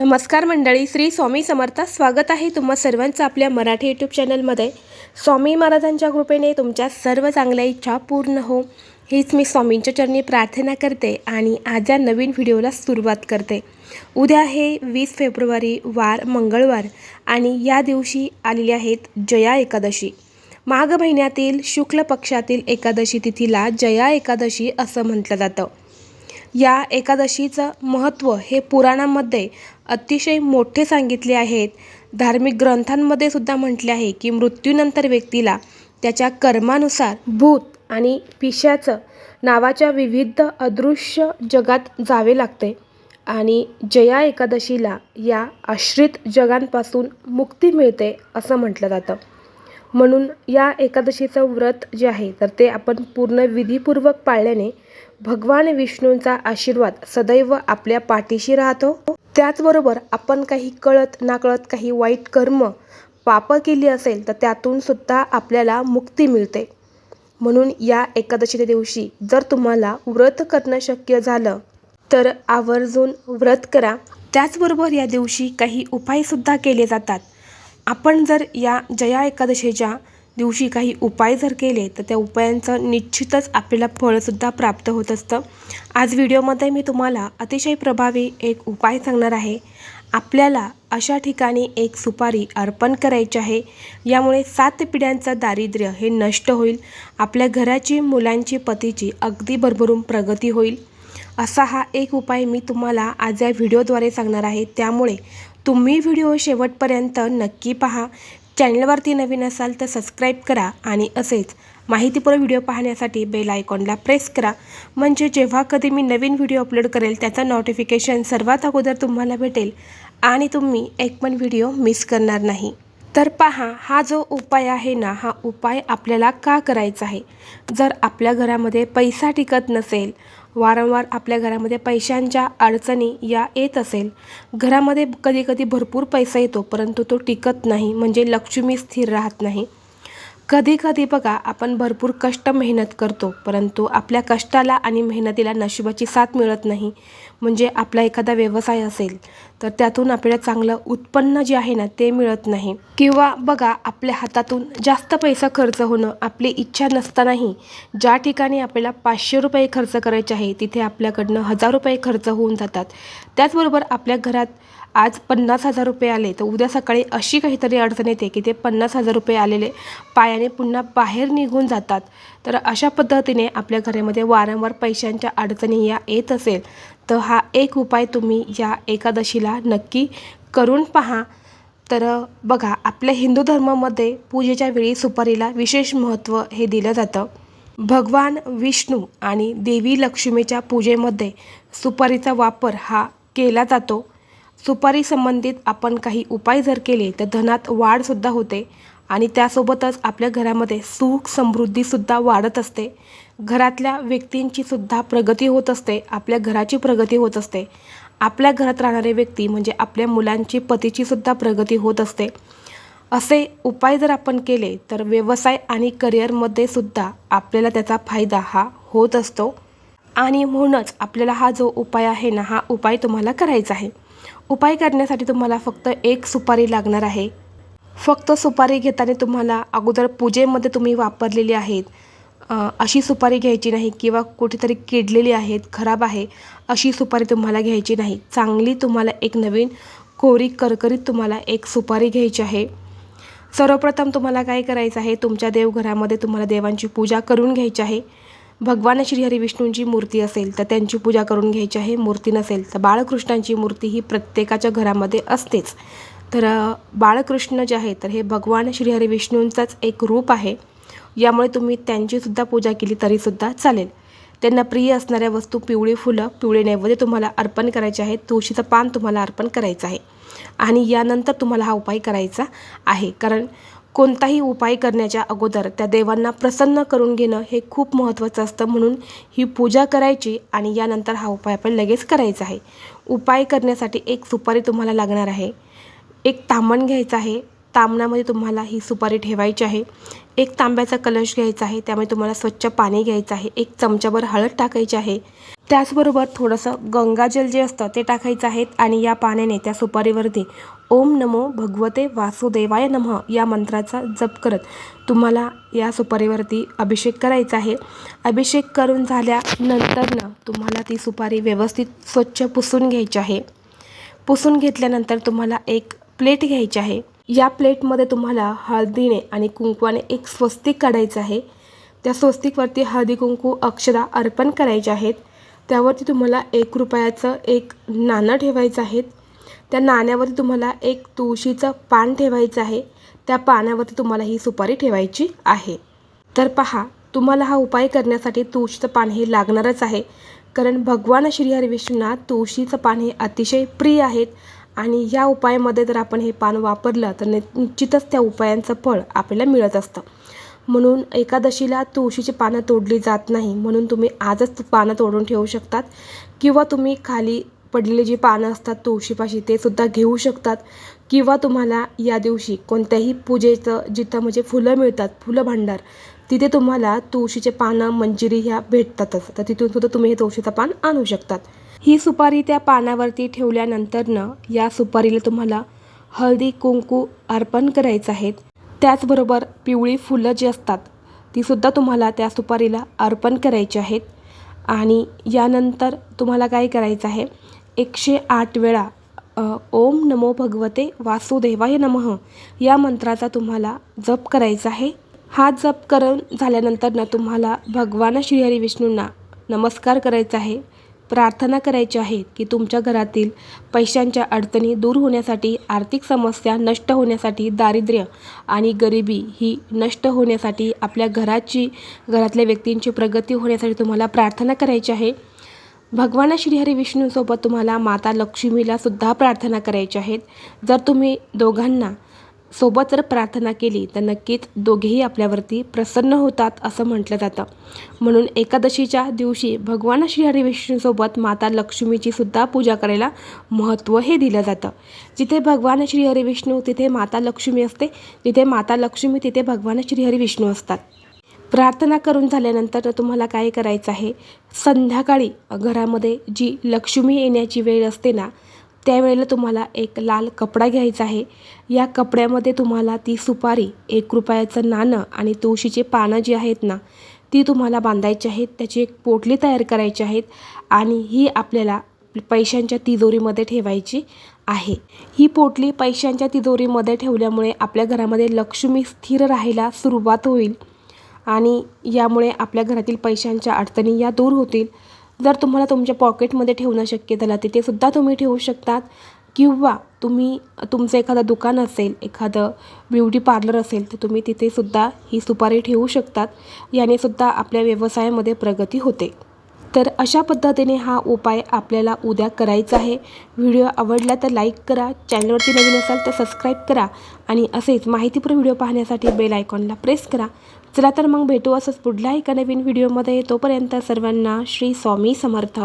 नमस्कार मंडळी श्री स्वामी समर्थ स्वागत आहे तुम्हा सर्वांचं आपल्या मराठी यूट्यूब चॅनलमध्ये स्वामी महाराजांच्या कृपेने तुमच्या सर्व चांगल्या इच्छा पूर्ण हो. हीच मी स्वामींच्या चरणी प्रार्थना करते आणि आज या नवीन व्हिडिओला सुरुवात करते. उद्या आहे वीस फेब्रुवारी वार मंगळवार आणि या दिवशी आलेली आहेत जया एकादशी. माघ महिन्यातील शुक्ल पक्षातील एकादशी तिथीला जया एकादशी असं म्हटलं जातं. या एकादशीचं महत्त्व हे पुराणामध्ये अतिशय मोठे सांगितले आहेत. धार्मिक ग्रंथांमध्ये सुद्धा म्हटले आहे की मृत्यूनंतर व्यक्तीला त्याच्या कर्मानुसार भूत आणि पिशाचं नावाच्या विविध अदृश्य जगात जावे लागते आणि जया एकादशीला या आश्रित जगांपासून मुक्ती मिळते असं म्हटलं जातं. म्हणून या एकादशीचं व्रत जे आहे तर ते आपण पूर्ण विधीपूर्वक पाळल्याने भगवान विष्णूंचा आशीर्वाद सदैव आपल्या पाठीशी राहतो. त्याचबरोबर आपण काही कळत नाकळत काही वाईट कर्म पाप केली असेल तर त्यातून सुद्धा आपल्याला मुक्ती मिळते. म्हणून या एकादशीच्या दिवशी जर तुम्हाला व्रत करणं शक्य झालं तर आवर्जून व्रत करा. त्याचबरोबर या दिवशी काही उपायसुद्धा केले जातात. आपण जर या जया एकादशीच्या दिवशी काही उपाय जर केले तर त्या उपायांचं निश्चितच आपल्याला फळसुद्धा प्राप्त होत असतं. आज व्हिडिओमध्ये मी तुम्हाला अतिशय प्रभावी एक उपाय सांगणार आहे. आपल्याला अशा ठिकाणी एक सुपारी अर्पण करायची आहे. यामुळे सात पिढ्यांचं दारिद्र्य हे नष्ट होईल. आपल्या घराची मुलांची पतीची अगदी भरभरून प्रगती होईल. असा हा एक उपाय मी तुम्हाला आज या व्हिडिओद्वारे सांगणार आहे. त्यामुळे तुम्ही व्हिडिओ शेवटपर्यंत नक्की पहा. चॅनलवरती नवीन असाल तर सबस्क्राईब करा आणि असेच माहितीपूर्ण व्हिडिओ पाहण्यासाठी बेल आयकॉनला प्रेस करा. म्हणजे जेव्हा कधी मी नवीन व्हिडिओ अपलोड करेल त्याचं नोटिफिकेशन सर्वात अगोदर तुम्हाला भेटेल आणि तुम्ही एक पण व्हिडिओ मिस करणार नाही. तर पहा हा जो उपाय आहे ना हा उपाय आपल्याला का करायचा आहे? जर आपल्या घरामध्ये पैसा टिकत नसेल वारंवार आपल्या घरामध्ये पैशांच्या अडचणी या येत असेल. घरामध्ये कधी कधी भरपूर पैसा येतो परंतु तो टिकत नाही म्हणजे लक्ष्मी स्थिर राहत नाही. कधी कधी बघा आपण भरपूर कष्ट मेहनत करतो परंतु आपल्या कष्टाला आणि मेहनतीला नशिबाची साथ मिळत नाही. म्हणजे आपला एखादा व्यवसाय असेल तर त्यातून आपल्याला चांगलं उत्पन्न जे आहे ना ते मिळत नाही. किंवा बघा आपल्या हातातून जास्त पैसा खर्च होणं आपली इच्छा नसतानाही ज्या ठिकाणी आपल्याला पाचशे रुपये खर्च करायचे आहे तिथे आपल्याकडनं हजार रुपये खर्च होऊन जातात. त्याचबरोबर आपल्या घरात आज पन्नास हजार रुपये आले. तर उद्या सकाळी अशी काहीतरी अडचण येते की ते पन्नास हजार रुपये आलेले पायाने पुन्हा बाहेर निघून जातात. तर अशा पद्धतीने आपल्या घरामध्ये वारंवार पैशांच्या अडचणी या येत असेल तर हा एक उपाय तुम्ही या एकादशीला नक्की करून पहा. तर बघा आपल्या हिंदू धर्मामध्ये पूजेच्या वेळी सुपारीला विशेष महत्त्व हे दिलं जातं. भगवान विष्णू आणि देवी लक्ष्मीच्या पूजेमध्ये सुपारीचा वापर हा केला जातो. सुपारी संबंधित आपण काही उपाय जर केले तर धनात वाढसुद्धा होते आणि त्यासोबतच आपल्या घरामध्ये सुख समृद्धीसुद्धा वाढत असते. घरातल्या व्यक्तींचीसुद्धा प्रगती होत असते आपल्या घराची प्रगती होत असते. आपल्या घरात राहणारे व्यक्ती म्हणजे आपल्या मुलांची पतीचीसुद्धा प्रगती होत असते. असे उपाय जर आपण केले तर व्यवसाय आणि करिअरमध्ये सुद्धा आपल्याला त्याचा फायदा हा होत असतो. आणि म्हणूनच आपल्याला हा जो उपाय आहे ना हा उपाय तुम्हाला करायचा आहे. उपाय करण्यासाठी तुम्हाला फक्त एक सुपारी लागणार आहे. फक्त सुपारी घेताना तुम्हाला अगोदर पूजेमध्ये तुम्ही वापरलेली आहेत. अशी सुपारी घ्यायची नाही किंवा कुठेतरी किडलेली आहेत खराब आहे अशी सुपारी तुम्हाला घ्यायची नाही. चांगली तुम्हाला एक नवीन कोरी करकरीत तुम्हाला एक सुपारी घ्यायची आहे. सर्वप्रथम तुम्हाला काय करायचं आहे? तुमच्या देवघरामध्ये तुम्हाला देवांची पूजा करून घ्यायची आहे. भगवान श्रीहरी विष्णूंची मूर्ती असेल तर त्यांची पूजा करून घ्यायची आहे. मूर्ती नसेल तर बाळकृष्णांची मूर्ती ही प्रत्येकाच्या घरामध्ये असतेच. तर बाळकृष्ण जे आहे तर हे भगवान श्रीहरी विष्णूंचाच एक रूप आहे. यामुळे तुम्ही त्यांचीसुद्धा पूजा केली तरीसुद्धा चालेल. त्यांना प्रिय असणाऱ्या वस्तू पिवळी फुलं पिवळे नैवेद्य तुम्हाला अर्पण करायचे आहे तुळशीचं पान तुम्हाला अर्पण करायचं आहे. आणि यानंतर तुम्हाला हा उपाय करायचा आहे. कारण कोणताही उपाय करण्याच्या अगोदर त्या देवांना प्रसन्न करून घेणं हे खूप महत्त्वाचं असतं म्हणून ही पूजा करायची आणि यानंतर हा उपाय आपण लगेच करायचा आहे. उपाय करण्यासाठी एक सुपारी तुम्हाला लागणार आहे. एक तांबण घ्यायचं आहे. तांबणामध्ये तुम्हाला ही सुपारी ठेवायची आहे. एक तांब्याचा कलश घ्यायचा आहे. त्यामुळे तुम्हाला स्वच्छ पाणी घ्यायचं आहे. एक चमच्याभर हळद टाकायची आहे. त्याचबरोबर थोडंसं गंगाजल जे असतं ते टाकायचं आहे आणि या पाण्याने त्या सुपारीवरती ओम नमो भगवते वासुदेवाय नमः या मंत्राचा जप करत तुम्हाला या सुपारीवरती अभिषेक करायचा आहे. अभिषेक करून झाल्यानंतरनं तुम्हाला ती सुपारी व्यवस्थित स्वच्छ पुसून घ्यायची आहे. पुसून घेतल्यानंतर तुम्हाला एक प्लेट घ्यायची आहे. या प्लेटमध्ये तुम्हाला हळदीने आणि कुंकवाने एक स्वस्तिक काढायचं आहे. त्या स्वस्तिकवरती हळदी कुंकू अक्षरा अर्पण करायचे आहेत. त्यावरती तुम्हाला एक रुपयाचं एक नाणं ठेवायचं आहे त्या नाण्यावरती तुम्हाला एक तुळशीचं पान ठेवायचं आहे. त्या पाण्यावरती तुम्हाला ही सुपारी ठेवायची आहे. तर पहा तुम्हाला हा उपाय करण्यासाठी तुळशीचं पान हे लागणारच आहे. कारण भगवान श्रीहरी विष्णूंना तुळशीचं पान हे अतिशय प्रिय आहेत. आणि या उपायामध्ये जर आपण हे पान वापरलं तर निश्चितच त्या उपायांचं फळ आपल्याला मिळत असतं. म्हणून एकादशीला तुळशीची पानं तोडली जात नाही. म्हणून तुम्ही आजच पानं तोडून ठेवू शकतात. किंवा तुम्ही खाली पडलेली जी पानं असतात तुळशीपाशी ते सुद्धा घेऊ शकतात. किंवा तुम्हाला या दिवशी कोणत्याही पूजेचं जिथं म्हणजे फुलं मिळतात फुलं भांडार तिथे तुम्हाला तुळशीचे पानं मंजिरी ह्या भेटतातच. तर तिथून सुद्धा तुम्ही हे तुळशीचं पान आणू शकतात. ही सुपारी त्या पानावरती ठेवल्यानंतरनं या सुपारीला तुम्हाला हळदी कुंकू अर्पण करायचं आहेत त्याचबरोबर पिवळी फुलं जी असतात तीसुद्धा तुम्हाला त्या सुपारीला अर्पण करायची आहेत. आणि यानंतर तुम्हाला काय करायचं आहे एकशे आठ वेळा ओम नमो भगवते वासुदेवाय नमः या मंत्राचा तुम्हाला जप करायचा आहे. हा जप करून झाल्यानंतर ना तुम्हाला भगवान श्रीहरी विष्णूंना नमस्कार करायचा आहे. प्रार्थना करायची आहे की तुमच्या घरातील पैशांच्या अडचणी दूर होण्यासाठी आर्थिक समस्या नष्ट होण्यासाठी दारिद्र्य आणि गरिबी ही नष्ट होण्यासाठी आपल्या घराची घरातल्या व्यक्तींची प्रगती होण्यासाठी तुम्हाला प्रार्थना करायची आहे. भगवान श्रीहरी विष्णूंसोबत तुम्हाला माता लक्ष्मीला सुद्धा प्रार्थना करायची आहेत. जर तुम्ही दोघांना सोबत जर प्रार्थना केली तर नक्कीच दोघेही आपल्यावरती प्रसन्न होतात असं म्हटलं जातं. म्हणून एकादशीच्या दिवशी भगवान श्रीहरी विष्णूसोबत माता लक्ष्मीची सुद्धा पूजा करायला महत्त्व हे दिलं जातं. जिथे भगवान श्रीहरी विष्णू तिथे माता लक्ष्मी असते. जिथे माता लक्ष्मी तिथे भगवान श्रीहरी विष्णू असतात. प्रार्थना करून झाल्यानंतर तुम्हाला काय करायचं आहे? संध्याकाळी घरामध्ये जी लक्ष्मी येण्याची वेळ असते ना त्यावेळेला तुम्हाला एक लाल कपडा घ्यायचा आहे. या कपड्यामध्ये तुम्हाला ती सुपारी एक रुपयाचं नाणं आणि तुळशीचे पानं जी आहेत ना ती तुम्हाला बांधायची आहेत. त्याची एक पोटली तयार करायची आहेत आणि ही आपल्याला पैशांच्या तिजोरीमध्ये ठेवायची आहे. ही पोटली पैशांच्या तिजोरीमध्ये ठेवल्यामुळे आपल्या घरामध्ये लक्ष्मी स्थिर राहायला सुरुवात होईल आणि यामुळे आपल्या घरातील पैशांच्या अडचणी या दूर होतील. जर तुम्हाला तुमच्या पॉकेटमध्ये ठेवणं शक्य झालं तिथेसुद्धा तुम्ही ठेवू शकतात. किंवा तुम्ही तुमचं एखादं दुकान असेल एखादं ब्युटी पार्लर असेल तर तुम्ही तिथेसुद्धा ही सुपारी ठेवू शकतात. याने सुद्धा आपल्या व्यवसायामध्ये प्रगती होते. तर अशा पद्धतीने हा उपाय आपल्याला उद्या करायचा आहे. व्हिडिओ आवडला तर लाईक करा चॅनलवरती नवीन असाल तर सबस्क्राईब करा आणि असेच माहितीपूर्ण व्हिडिओ पाहण्यासाठी बेल आयकॉनला प्रेस करा. चला तर मग भेटू असंच पुढल्या एका नवीन व्हिडिओमध्ये. तोपर्यंत सर्वांना श्री स्वामी समर्थ.